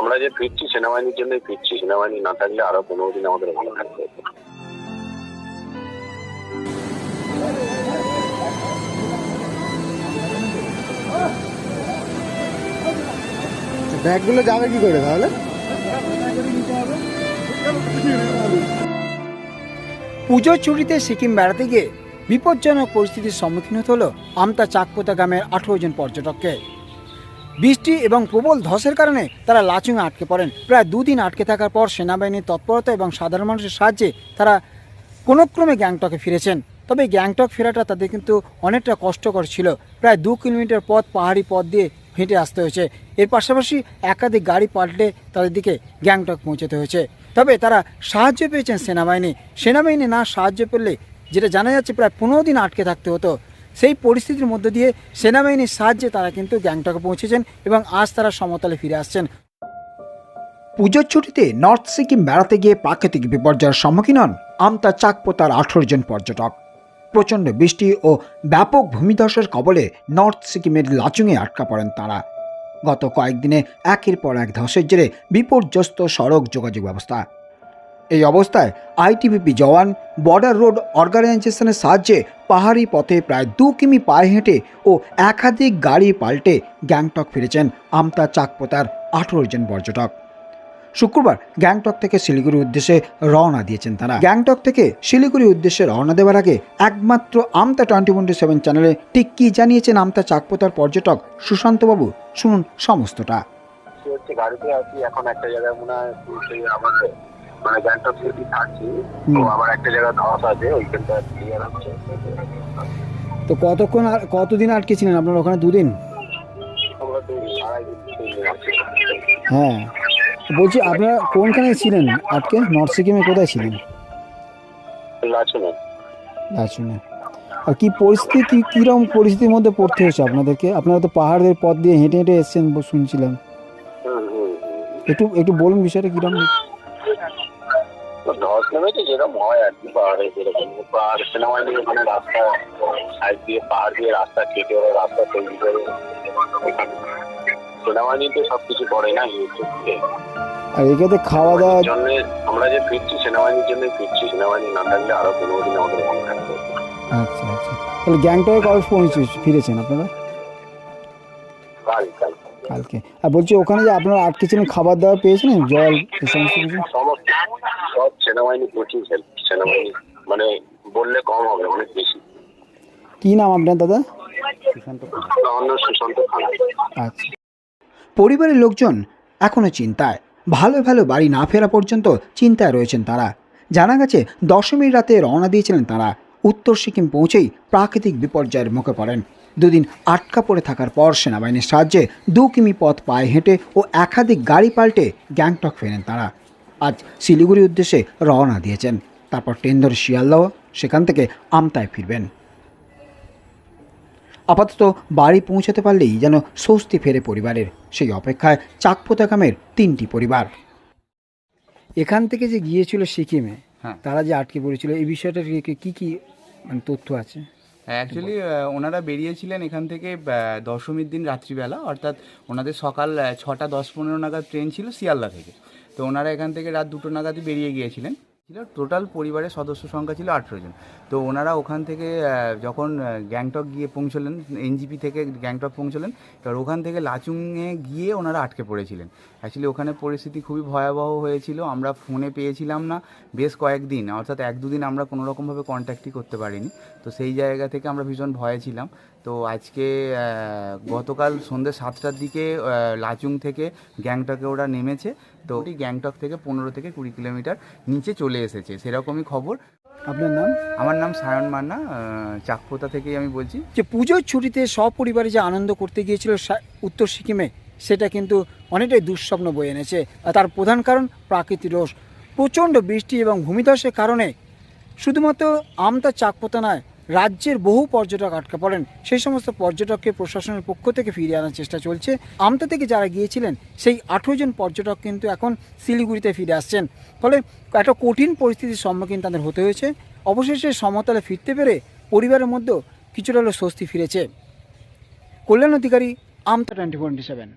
আমরা যে ফিরছি সেনাবাহিনীর জন্যই ফিরছি সেনাবাহিনী না থাকলে আরও পনেরো দিন আমাদের ভালো থাকতে হতো ব্যাগগুলো যাবে কি করে তাহলে? পুজোর ছুটিতে সিকিম বেড়াতে গিয়ে বিপজ্জনক পরিস্থিতির সম্মুখীন হতে হলো আমতা চাকপোতা গ্রামের আঠেরো জন পর্যটককে। বৃষ্টি এবং প্রবল ধসের কারণে তারা লাচুঙে আটকে পড়েন। প্রায় দুদিন আটকে থাকার পর সেনাবাহিনীর তৎপরতা এবং সাধারণ মানুষের সাহায্যে তারা কোনোক্রমে গ্যাংটকে ফিরেছেন। তবে গ্যাংটক ফেরাটা তাদের কিন্তু অনেকটা কষ্টকর ছিল। প্রায় দু কিলোমিটার পথ, পাহাড়ি পথ দিয়ে হেঁটে আসতে হয়েছে। এর পাশাপাশি একাধিক গাড়ি পাল্টে তাদের দিকে গ্যাংটক পৌঁছতে হয়েছে। তবে তারা সাহায্য পেয়েছেন সেনাবাহিনী। সেনাবাহিনী না সাহায্য পেলে, যেটা জানা যাচ্ছে, প্রায় পনেরো দিন আটকে থাকতে হতো। সেই পরিস্থিতির মধ্য দিয়ে সেনাবাহিনীর সাহায্যে তারা কিন্তু গ্যাংটকে পৌঁছেছেন এবং আজ তারা সমতলে ফিরে আসছেন। পুজোর ছুটিতে নর্থ সিকিম বেড়াতে গিয়ে প্রাকৃতিক বিপর্যয়ের সম্মুখীন হন আমতা চাকপোতার আঠেরো জন পর্যটক। প্রচণ্ড বৃষ্টি ও ব্যাপক ভূমিধসের কবলে নর্থ সিকিমের লাচুংয়ে আটকা পড়েন তারা। গত কয়েকদিনে একের পর এক ধসের জেরে বিপর্যস্ত সড়ক যোগাযোগ ব্যবস্থা। এই অবস্থায় আইটিবিপি জওয়ান বর্ডার রোড অর্গানাইজেশনের সাহায্যে পাহাড়ি পথে প্রায় দু কিমি পায়ে হেঁটে ও একাধিক গাড়ি পাল্টে গ্যাংটক ফিরেছেন আমতা চাকপোতার আঠেরো জন পর্যটক। শুক্রবার গ্যাংটক থেকে শিলিগুড়ির উদ্দেশ্যে রওনা দিয়েছেন তারা। গ্যাংটক থেকে শিলিগুড়ির উদ্দেশ্যে রওনা দেওয়ার আগে একমাত্র আমতা টোয়েন্টি টোয়েন্টি সেভেন চ্যানেলে ঠিক কী জানিয়েছেন আমতা চাকপোতার পর্যটক সুশান্তবাবু? শুনুন সমস্তটা। হচ্ছে গাড়িতে আছি, এখন একটা জায়গায় মনে হয় মানে গ্যাংটক সিটি থাকছি। তো। আবার একটা জায়গায় ধস আছে ওইখানটা ক্লিয়ার হচ্ছে। তো কতক্ষণ আর কতদিন আটকে ছিলেন আপনার ওখানে দুদিন? হ্যাঁ। বলছি আপনারা কোনখানে ছিলেন আটকে নর্থ সিকিমে কোথায় ছিলেন? লাচুনে। আর কি পরিস্থিতি কীরকম পরিস্থিতির মধ্যে পড়তে হয়েছে আপনাদেরকে? আপনারা তো পাহাড়ের পথ দিয়ে হেঁটে হেঁটে এসছেন শুনছিলাম। একটু একটু বলুন বিষয়টা কীরকম ধস নেমেছে যেরকম হয় আর কি পাহাড়ে যেরকম পাহাড় ওখানে রাস্তা সাইড দিয়ে পাহাড় দিয়ে রাস্তা কেটে ওরা রাস্তা তৈরি করে। তো সবকিছু করে না ইউটিউবে। আর এখানে খাওয়া দাওয়া জন্য আমরা যে ফিরছি সেনাবাহিনীর জন্য ফিরছি সেনাবাহিনী না থাকলে আরও পনেরো দিন আমাদের হতো আচ্ছা আচ্ছা। তাহলে গ্যাংটকে কবে পৌঁছে ফিরেছেন আপনারা? কাল কাল। কালকে। আর বলছি ওখানে যে আপনারা আটকে ছিলেন খাবার দাবার পেয়েছিলেন? জল এই সমস্ত কিছু? সব সেনাবাহিনী হেল্প সেনাবাহিনী। মানে বললে কম হবে অনেক বেশি। কী নাম আপনার দাদা? অন্য সুশান্ত আচ্ছা। পরিবারের লোকজন এখনও চিন্তায়। ভালো ভালো বাড়ি না ফেরা পর্যন্ত চিন্তায় রয়েছেন তারা। জানা গেছে দশমীর রাতে রওনা দিয়েছিলেন তারা। উত্তর সিকিম পৌঁছেই প্রাকৃতিক বিপর্যয়ের মুখে পড়েন। দুদিন আটকা পড়ে থাকার পর সেনাবাহিনীর সাহায্যে দু কিমি পথ পায়ে হেঁটে ও একাধিক গাড়ি পাল্টে গ্যাংটক ফেরেন তারা। আজ শিলিগুড়ির উদ্দেশ্যে রওনা দিয়েছেন। তারপর ট্রেন ধরে শিয়ালদাহ সেখান থেকে আমতায় ফিরবেন। আপাতত বাড়ি পৌঁছাতে পারলেই যেন স্বস্তি ফেরে পরিবারের। সেই অপেক্ষায় চাকপোতা গ্রামের তিনটি পরিবার। এখান থেকে যে গিয়েছিল সিকিমে হ্যাঁ। তারা যে আটকে পড়েছিল এই বিষয়টা কি কি মানে তথ্য আছে? অ্যাকচুয়ালি ওনারা বেরিয়েছিলেন এখান থেকে দশমীর দিন রাত্রিবেলা অর্থাৎ ওনাদের সকাল ছটা দশ পনেরো নাগাদ ট্রেন ছিল শিয়ালদা থেকে। তো ওনারা এখান থেকে রাত দুটো নাগাদই বেরিয়ে গিয়েছিলেন। ছিল টোটাল পরিবারের সদস্য সংখ্যা ছিল আঠেরো জন। তো ওনারা ওখান থেকে যখন গ্যাংটক গিয়ে পৌঁছলেন, এনজিপি থেকে গ্যাংটক পৌঁছলেন, এবার ওখান থেকে লাচুংয়ে গিয়ে ওনারা আটকে পড়েছিলেন। অ্যাকচুয়ালি ওখানে পরিস্থিতি খুবই ভয়াবহ হয়েছিল, আমরা ফোনে পেয়েছিলাম না, বেশ কয়েকদিন, অর্থাৎ এক দুদিন আমরা কোনোরকমভাবে কন্ট্যাক্টই করতে পারিনি। তো সেই জায়গা থেকে আমরা ভীষণ ভয়ে ছিলাম। তো আজকে গতকাল সন্ধ্যে সাতটার দিকে লাচুং থেকে গ্যাংটকে ওরা নেমেছে। তো ওটি গ্যাংটক থেকে পনেরো থেকে কুড়ি কিলোমিটার নিচে চলে এসেছে সেরকমই খবর। আপনার নাম? আমার নাম সায়ন মান্না চাকপোতা থেকেই আমি বলছি। যে পুজোর ছুটিতে সপরিবারে যে আনন্দ করতে গিয়েছিল উত্তর সিকিমে সেটা কিন্তু অনেকটাই দুঃস্বপ্ন বয়ে এনেছে। আর তার প্রধান কারণ প্রাকৃতিক রোষ। প্রচণ্ড বৃষ্টি এবং ভূমিধসের কারণে শুধুমাত্র আমতা চাকপোতা নয় রাজ্যের বহু পর্যটক আটকা পড়েন। সেই সমস্ত পর্যটককে প্রশাসনের পক্ষ থেকে ফিরিয়ে আনার চেষ্টা চলছে। আমতা থেকে যারা গিয়েছিলেন, সেই আঠেরো জন পর্যটক কিন্তু এখন শিলিগুড়িতে ফিরে আসছেন। ফলে একটা কঠিন পরিস্থিতির সম্মুখীন তাদের হতে হয়েছে। অবশেষে সমতলে ফিরতে পেরে পরিবারের মধ্যেও কিছুটা হলেও স্বস্তি ফিরেছে। Kalyan Adhikari Amta twenty seven.